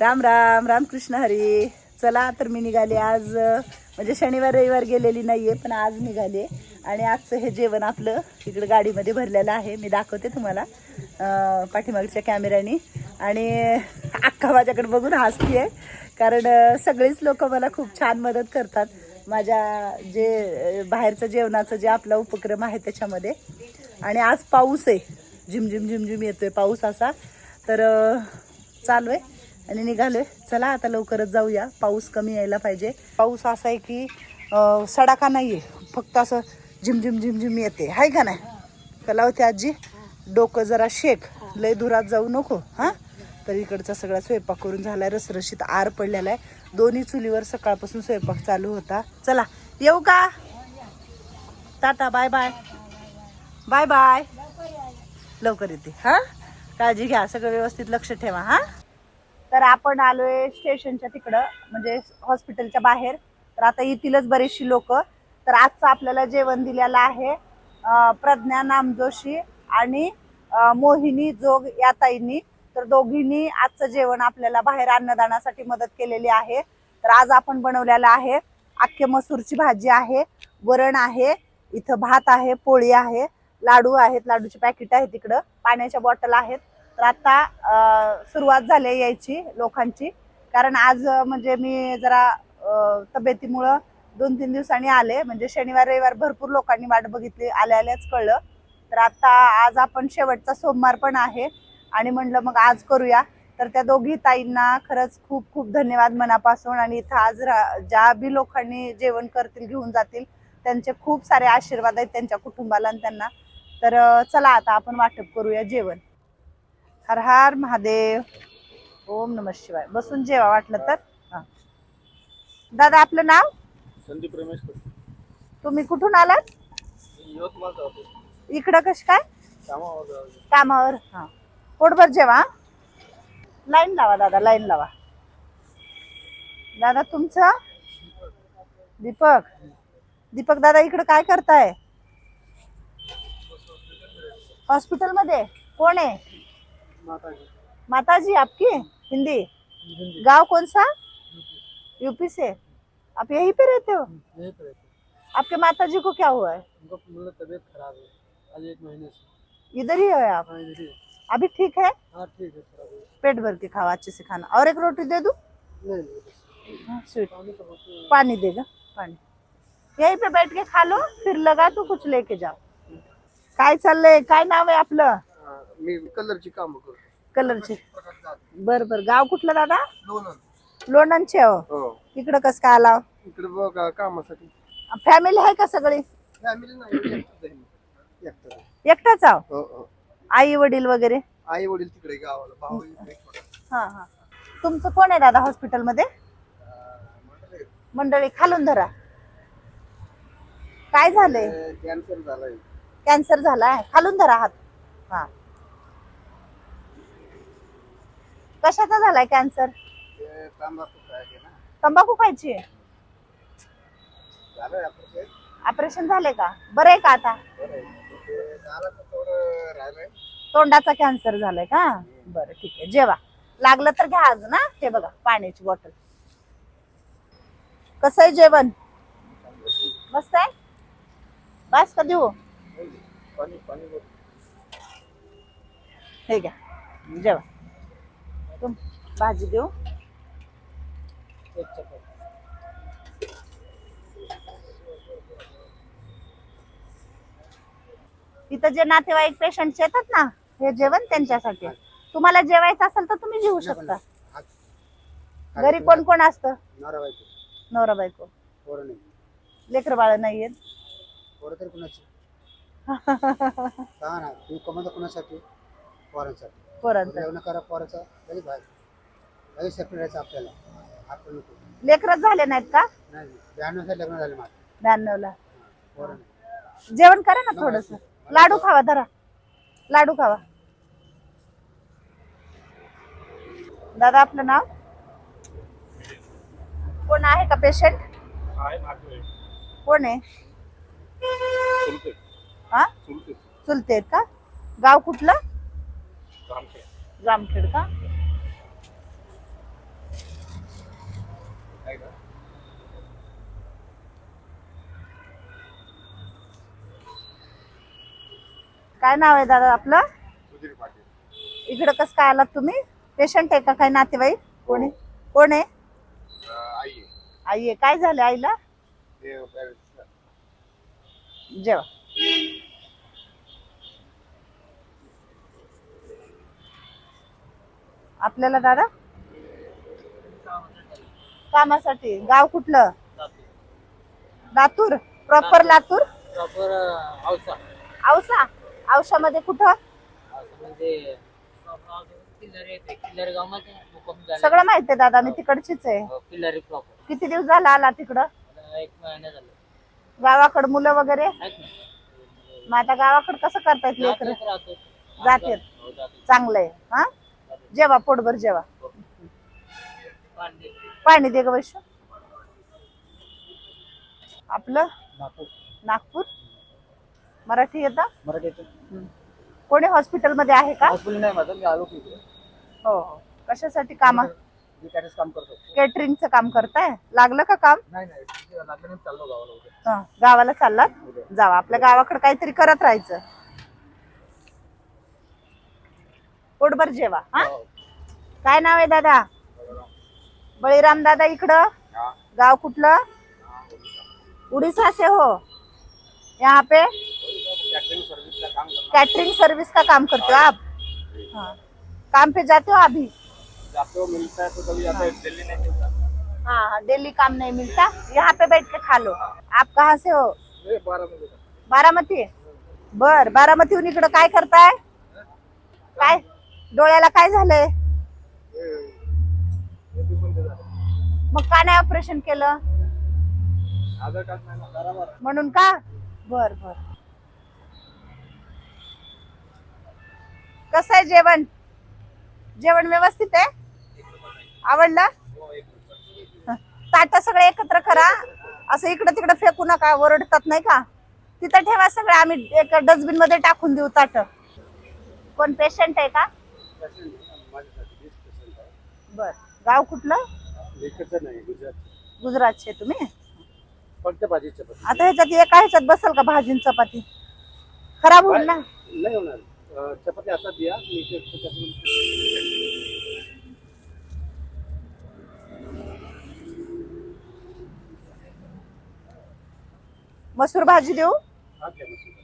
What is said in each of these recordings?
राम राम रामकृष्ण हरी. चला तर मी निघाले आज म्हणजे शनिवार रविवार गेलेली नाहीये पण आज निघाले. आणि आजचं हे जेवण आपलं इकडे गाडीमध्ये भरलेलं आहे. मी दाखवते तुम्हाला पाठीमागच्या कॅमेऱ्याने. आणि अख्खा माझ्याकडे बघून हसतीये कारण सगळेच सगळीच लोक मला खूप छान मदत करतात. माझ्या जे बाहेरचं जेवणाचं जे आपला उपक्रम आहे त्याच्यामध्ये. आणि आज पाऊस आहे. झिमझिम झिमझिम येतोय पाऊस असा. तर चालू आहे. आणि निघालोय. चला आता लवकरच जाऊया. पाऊस कमी यायला पाहिजे. पाऊस असा आहे की सडाका नाही आहे फक्त असं झिमझिम झिमझिम येते. हाय का नाही? कला होते आजी. डोकं जरा शेक. लय दुरात जाऊ नको हां? तर इकडचा सगळा स्वयंपाक करून झालाय. रसरशीत आर पडलेला आहे. दोन्ही चुलीवर सकाळपासून स्वयंपाक चालू होता. चला येऊ का? Tata bye bye. Bye bye. लवकर येते हा? काळजी घ्या. सगळं व्यवस्थित लक्ष ठेवा हा? तर आपण आलोय स्टेशनच्या तिकडं म्हणजे हॉस्पिटलच्या बाहेर. तर आता येतीलच बरीचशी लोक. तर आजचं आपल्याला जेवण दिलेलं आहे प्रज्ञा नामजोशी आणि मोहिनी जोग या ताईंनी. तर दोघींनी आजचं जेवण आपल्याला बाहेर अन्नदानासाठी मदत केलेली आहे. तर आज आपण बनवलेलं आहे अख्खे मसूरची भाजी आहे वरण आहे इथं भात आहे पोळी आहे लाडू आहेत लाडूचे पॅकेट आहेत तिकडं. पाण्याच्या बॉटल आहेत. तर आता सुरुवात झाली आहे यायची लोकांची. कारण आज म्हणजे मी जरा तब्येतीमुळं दोन तीन दिवसांनी आले. म्हणजे शनिवार रविवार भरपूर लोकांनी वाट बघितली आल्या आल्याच कळलं. तर आता आज आपण शेवटचा सोमवार पण आहे आणि म्हणलं मग आज करूया. तर त्या दोघी ताईंना खरंच खूप खूप धन्यवाद मनापासून. आणि इथं आज रा- ज्या बी लोकांनी जेवण करतील घेऊन जातील त्यांचे खूप सारे आशीर्वाद आहेत त्यांच्या कुटुंबाला आणि त्यांना. तर चला आता आपण वाटप करूया जेवण. हर हर महादेव. ओम नम शिवाय. बसून जेवा वाटलं तर? हा. दादा आपलं नाव? संदीप रमेश तुम्ही कुठून आलात? यवतमाळ इकडं कश काय? कामावर हा. पोटभर जेवा? लाईन लावा दादा लाईन लावा. दादा तुमचं? दीपक. दीपक दादा इकडं काय करताय? हॉस्पिटलमध्ये कोण आहे? माताजी। माताजी आपकी? हिंदी? गाँव कौन सा? यूपी से। आप यहीं पे रहते हो? यहीं पे रहते आपके माताजी को क्या हुआ है? उनको मतलब तबीयत खराब है। आज एक महीने से। इधर ही है आप? हाँ ही अभी ठीक है? हाँ ठीक है पेट भर के खाओ अच्छे से खाना। और एक रोटी दे दूँ? हाँ, स्वीट पानी तो हैं। पानी देगा पानी। यहीं पे बैठ के खा लो फिर लगा तो कुछ लेके जाओ। काय चाललंय? काय नाव आहे आपलं? हाँ, मी कलरची काम करतो. कलरचे. बर बर. गाव कुठलं दादा? लोणंद. लोणंदचे हो. हो. इकडं कसं काय आला? इकडे बघा कामासाठी. फॅमिली आहे का सगळी? फॅमिली नाही एकटाच आहे. मी. एकटाच आहे. एकटाच आहो? हो हो. आई वडील वगैरे? आई वडील तिकडे गावाला भाऊ इकडे थोडा. हा हा. तुमचं कोण आहे दादा हॉस्पिटलमध्ये? मंडळी, मंडळी खालून धरा. काय झालंय? अं, कॅन्सर झालाय. कॅन्सर झालाय. खालून धरा हात. हा. कशाचा झालाय कॅन्सर तांबाखू खायचे. ऑपरेशन झाले का? बरं आहे का आता? तोंडाचा कॅन्सर झालाय का? बरं ठीक आहे. जेवा. लागलं तर घ्या अजून ना हे बघा पाण्याची बॉटल कसं आहे जेवण? मस्त आहे? बस का देऊ. हे घ्या. जेवा. भाजी देऊ. इथं जे नातेवाईक पेशंट येतात ना हे जेवण त्यांच्यासाठी. तुम्हाला जेवायचं असेल तर तुम्ही जेवू शकता. घरी कोण कोण असतं? नवरा बायको नवरा बायको पोरं नाही. लेकर बाळ नाहीये पोरं तरी कुणाची? का ना तू कमवता कुणासाठी? पोरांसाठी पोरांचं लग्न करा पोराचं लगेच सेपरेट आपल्याला. आपण नको. लेकरच झाले नाहीत का? नाही ब्याण्णव लग्न झाले माझं. पोरं नाही. जेवण करा ना थोडस. लाडू खावा धरा. लाडू खावा. दादा आपलं नाव? कोण आहे का पेशंट कोण आहे? हा? चुलते आहेत का? गाव कुठलं? जामखेड का? काय नाव आहे दादा आपलं? सुधीर पाटील. इकडं कसं काय आलात तुम्ही? पेशंट आहे का काय नातेवाईक? कोणी? कोण आहे? आई आई आहे. काय झालं आईला? जेवा. आपल्याला दादा? कामासाठी? गाव कुठलं? लातूर. प्रॉपर लातूर. प्रॉपर औसा. औसा? औसामध्ये कुठं म्हणजे सगळं माहिती आहे दादा मी तिकडचीच आहे. हो, किल्लारी प्रॉपर किती दिवस झाला आला तिकडं? एक महिना झाला. गावाकडं मुलं वगैरे? मग आता गावाकडं कसं करतायत लेकर? राहतो. जातेत. हो, जातेत. चांगलंय हा? जेवा पोटभर जेवा. पाणी दे ग वैश्व आपलं? नागपूर. मराठी येतं? मराठी कोणी हॉस्पिटलमध्ये आहे का? हॉस्पिटल नाही माझं मी आलो की हो हो. कशासाठी काम? काम करतो. केटरिंगचं काम करताय? लागलं का काम? नाही नाही. लागलं नाही चाललो गावाला हं, गावाला चाललात? जावा. आपल्या गावाकडे काहीतरी करत राहायचं. पोटभर जेवा हा. काय नाव आहे दादा? बळीराम दादा इकडं? गाव कुठलं? उड़ीसा से हो. यहाँ पे? कैटरिंग सर्विस का काम करते हो आप? हाँ. काम पे जाते हो अभी? जातो मिलता है तो कभी आता है दिल्ली नहीं मिलता। हाँ हाँ डेली काम नहीं मिलता। यहाँ पे बैठ के खा लो। आप कहाँ से हो? बारामती बर बारामतीहून इकडं काय करताय? काय? डोळ्याला काय झालंय? मग का नाही ऑपरेशन केलं? म्हणून का? बर बर. कसं आहे जेवण? जेवण व्यवस्थित आहे? आवडलं. ताटं सगळे एकत्र करा. असं इकडं तिकडं फेकू नका ओरडतात नाही का? तिथं ठेवा सगळं. आम्ही एक डस्टबिनमध्ये टाकून देऊ ताट. कोण पेशंट आहे का? बर. गाव कुठलं? इकडचं नाही गुजरात गुजरातचे तुम्ही? फक्त भाजी चपाती? आता ह्याच्यात एका ह्याच्यात बसल का भाजी चपाती? खराब होईल ना. नाही होणार. अं, चपाती आता द्या मी ते त्याच्यातून मसूर भाजी देऊ? भात घ्या मग सुद्धा.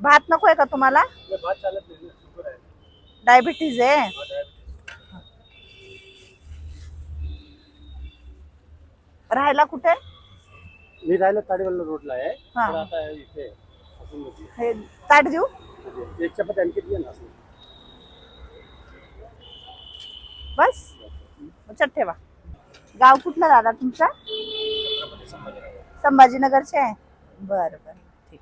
भात नकोय का तुम्हाला? नाही, भात चालत नाही ना शुगर आहे. डायबिटीज आहे. आहे. राहायला कुठे? मी राहिलो ताडीवाला रोडला आहे. हा. तर आता इथे असून हे ताट देऊ म्हणजे एक चपाती आणखी द्या ना असं बस. चट ठेवा. गाव कुठलं दादा तुमचा? संभाजीनगरचे आहे. बरं बरं. ठीक.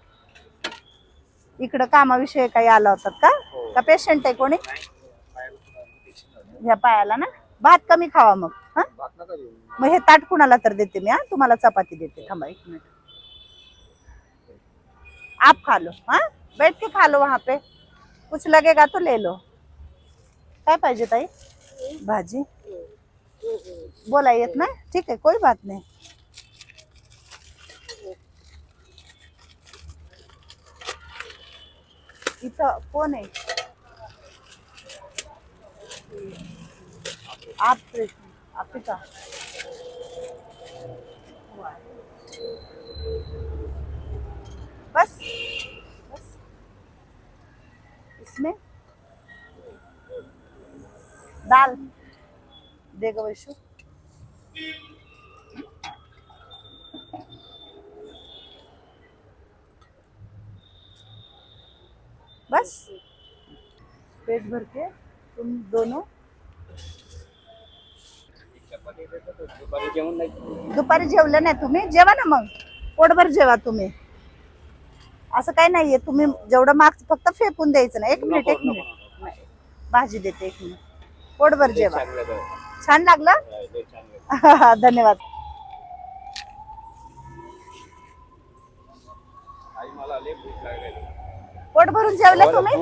इकडं कामाविषयी काही आला होतात का? का पेशंट आहे कोणी? ह्या पायाला ना? भात कमी खावा मग हा? मग हे ताट कुणाला तर देते मी हा? तुम्हाला चपाती देते. थांबा एक मिनिट. आप खा लो हाँ? बैठ के खा लो वहाँ पे. कुछ लगेगा तो ले लो. काय पाहिजे ताई? भाजी? बोला येत ना ठीक आहे कोई बात नाही. इथं कोण आहे? आप आप का बस बस। इसमें दाल। देगा वैशु। बस। पेट भर के तुम दोनों दुपारी जेवण नाही दुपारी जेवले नाही तुम्ही? जेवा ना मग. पोटभर जेवा तुम्ही. असं काही नाहीये. तुम्ही जेवढं माग फक्त फेकून द्यायचं ना एक मिनिट एक मिनिट. भाजी देते एक मिनिट. पोटभर जेवा. छान लागलं. धन्यवाद. पोट भरून जेवले तुम्ही?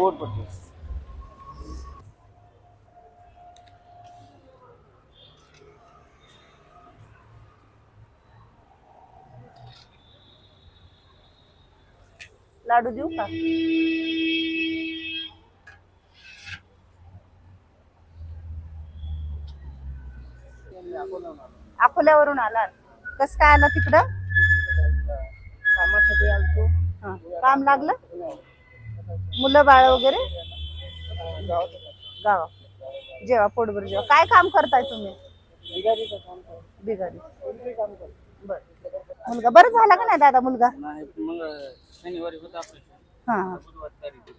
लाडू देऊ का? अकोल्यावरून आला. कस काय आला तिकडं? कामासाठी आलतो. हा. काम लागलं? मुलं बाळ वगैरे? गावा जेवा पोटभर जेवा काय काम करताय तुम्ही? काम बिगारी. करतो. बर. मुलगा. बरं झाला का नाही दादा मुलगा? नाही मग शनिवारी होतं आपलं हा. हा बुधवार तारीख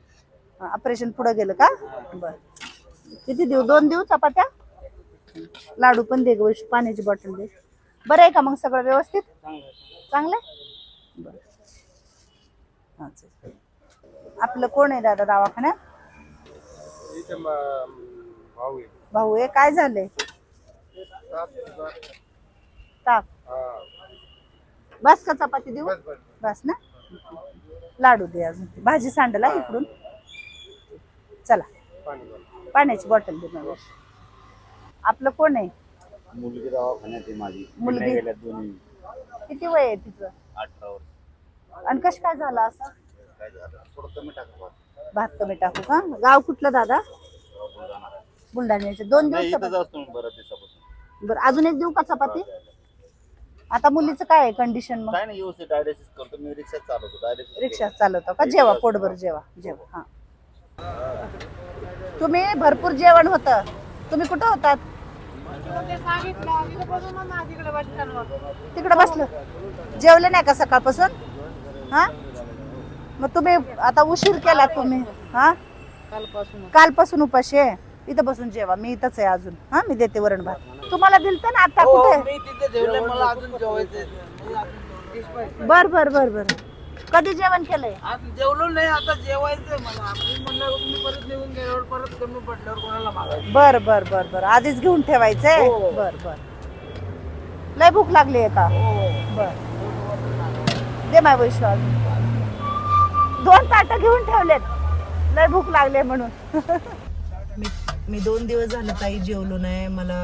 ऑपरेशन पुढे गेलं का? बर. किती देऊ दोन देऊ चपात्या लाडू पण दे ग वैशू, पाण्याची बॉटल दे. बरं आहे का मग सगळं व्यवस्थित? चांगलं चांगलं आहे? बरं. हा. आपलं कोण आहे दादा दवाखान्यात? भाऊ भाऊ आहे. काय झालंय? ताप बस का चपाती देऊ? बस ना? लाडू दे अजून भाजी सांडला इकडून. चला. पाण्याची बॉटल दे मला. आपलं कोण आहे? मुलगी दवाखान्यात आहे माझी. मुलगी? दोन्ही. किती वय आहे तिचं? अठरा वर्ष. आणि कसं काय झालं असं? काय झालं? थोडं कमी टाका भात कमी टाकू का? गाव कुठलं दादा? बुलढाण्याचे. दोन दिवस बरं अजून एक देऊ का चपाती? आता मुलीचं काय आहे कंडिशन मग? काय नाही व्यवस्थित डायलिसिस करतो. मी रिक्षा चालवतो डायलिसिस रिक्षा चालवतो का? जेवा पोटभर जेवा जेवा हा. तुम्ही भरपूर जेवण होतं. तुम्ही कुठं होतात? तिकडे बसलं. जेवले नाही का सकाळपासून? हा? मग तुम्ही आता उशीर केला तुम्ही हा? कालपासून. कालपासून उपाशी आहे. इथं बसून जेवा. मी इथंच आहे अजून. हा मी देते वरण भात. तुम्हाला दिलत ना आता कुठे? मी तिथे जेवले मला अजून जेवायचं बर बर बर बर. कधी जेवण केलंय? आज जेवलो नाही आता जेवायचंय मला. मी म्हणलं तुम्ही परत निघून गेल्यावर परत कमी पडल्यावर कोणाला मागायचं? बर बर बर बर. आधीच घेऊन ठेवायचंय? हो. बर बर. लय भूक लागली आहे का? बर. दे माय वैश्व अजून. दोन ताट घेऊन ठेवलेत. लय भूक लागले म्हणून. मी मी दोन दिवस झालं ताई जेवलो नाही. मला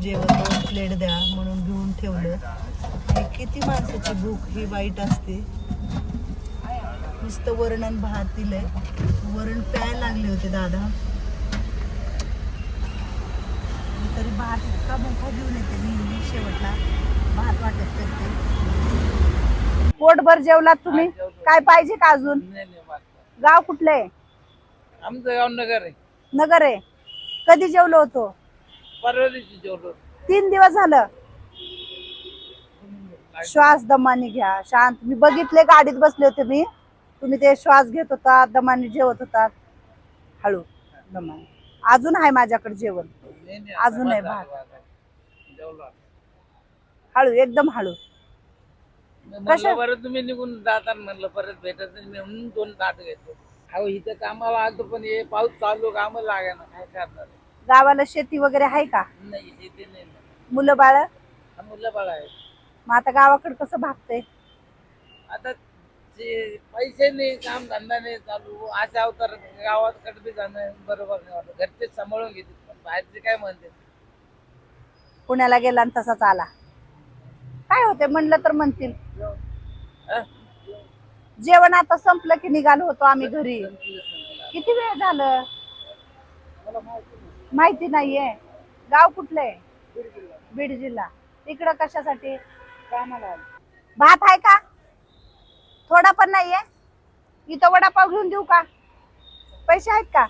जेवण प्लेट द्या म्हणून घेऊन ठेवलं. आणि किती माणसाची भूक ही वाईट असते. नुसतं वरण आणि भात दिलंय वरण प्यायला लागले होते दादा. मी तरी भात इतका मोठा घेऊन येते नेहमी शेवटला भात वाटत करते. पोटभर जेवलात तुम्ही? काय पाहिजे का अजून. गाव कुठलं आहे? आमचं गाव नगर आहे. नगर आहे. कधी जेवलो होतो? परवा दिवशी जेवलो तीन दिवस झालं. श्वास दमाने घ्या शांत. मी बघितले गाडीत बसले होते मी. तुम्ही ते श्वास घेत होता दमाने जेवत होता. हळू दमाने अजून आहे माझ्याकडे जेवण. अजून आहे भात. हळू एकदम हळू. तुम्ही निघून जाता म्हणलं परत भेटत नाही. म्हणून दोन ताट घेतो अहो इथं कामाला आलतो पण हे पाऊस चालू काम लागे ना काय करणार? गावाला शेती वगैरे आहे का? नाही शेती नाही ना. मुलं बाळ? हा मुलं बाळा आहे. मग आता गावाकडे कसं भागतंय? आता ते पैसे नाही काम धंदा नाही चालू अशा अवतार गावात कडबी जाणं बरोबर नाही वाटत. घरचे सांभाळून घेतात पण बाहेरचे काय म्हणते? पुण्याला गेला आणि तसाच आला. काय होते म्हणलं तर म्हणतील. जेवण आता संपलं की निघालो होतो आम्ही घरी. किती वेळ झालं? माहिती नाहीये. गाव कुठलं आहे बीड जिल्हा इकडं कशासाठी? भात आहे का? थोडा पण नाहीये? इथं वडापाव घेऊन देऊ का? पैसे आहेत का?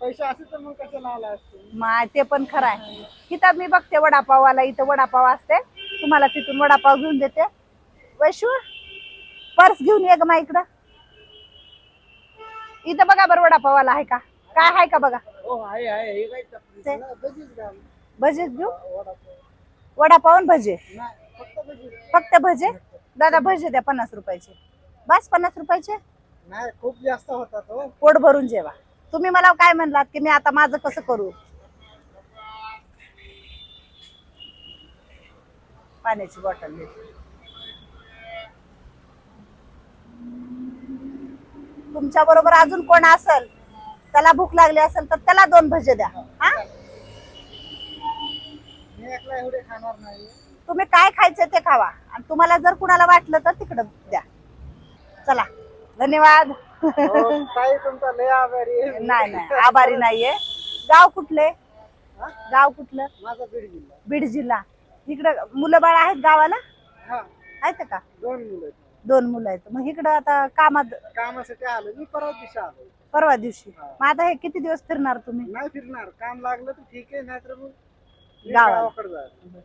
पैसे असेल तर मग कशाला आला असतो माय ते पण खरं आहे. इथं मी बघते वडापावाला इथं वडापाव असते. तुम्हाला तिथून वडापाव घेऊन देते. वैशू पर्स घेऊन ये ग मा इकडं. इथं बघा बरं वडापावाला आहे का? काय आहे का बघा? हो आहे आहे. हे काय तपलीस ते बजीच घाल. भजे घेऊ वडापाव. आणि भजे? फक्त भजे. दादा भजे द्या पन्नास रुपयाचे. बस पन्नास रुपयाचे? नाही खूप जास्त होतात हो. पोट भरून जेवा. तुम्ही मला काय म्हणलात की मी आता माझं कसं करू? पाण्याची बॉटल देते तुमच्या बरोबर अजून कोण असेल? त्याला भूक लागली असेल तर त्याला दोन भजे द्या. हा? तुम्ही काय खायचं ते खावा. आणि तुम्हाला जर कुणाला वाटलं तर तिकडं द्या. चला. धन्यवाद. आहे. नाही नाही. आभारी नाहीये. गाव कुठले? गाव कुठलं? माझा बीड जिल्हा. बीड जिल्हा. इकडं मुलं बाळ आहेत गावाला? हा. आहेत का? दोन मुलं. दोन मुलं आहेत. मग इकडं आता कामात कामासाठी आलो. मी परवा दिवशी आलो. परवा दिवशी. मग आता हे किती दिवस फिरणार तुम्ही? नाही फिरणार. काम लागलं तर ठीक आहे नाहीतर मग मी गावाला. गावाकडे जायचं.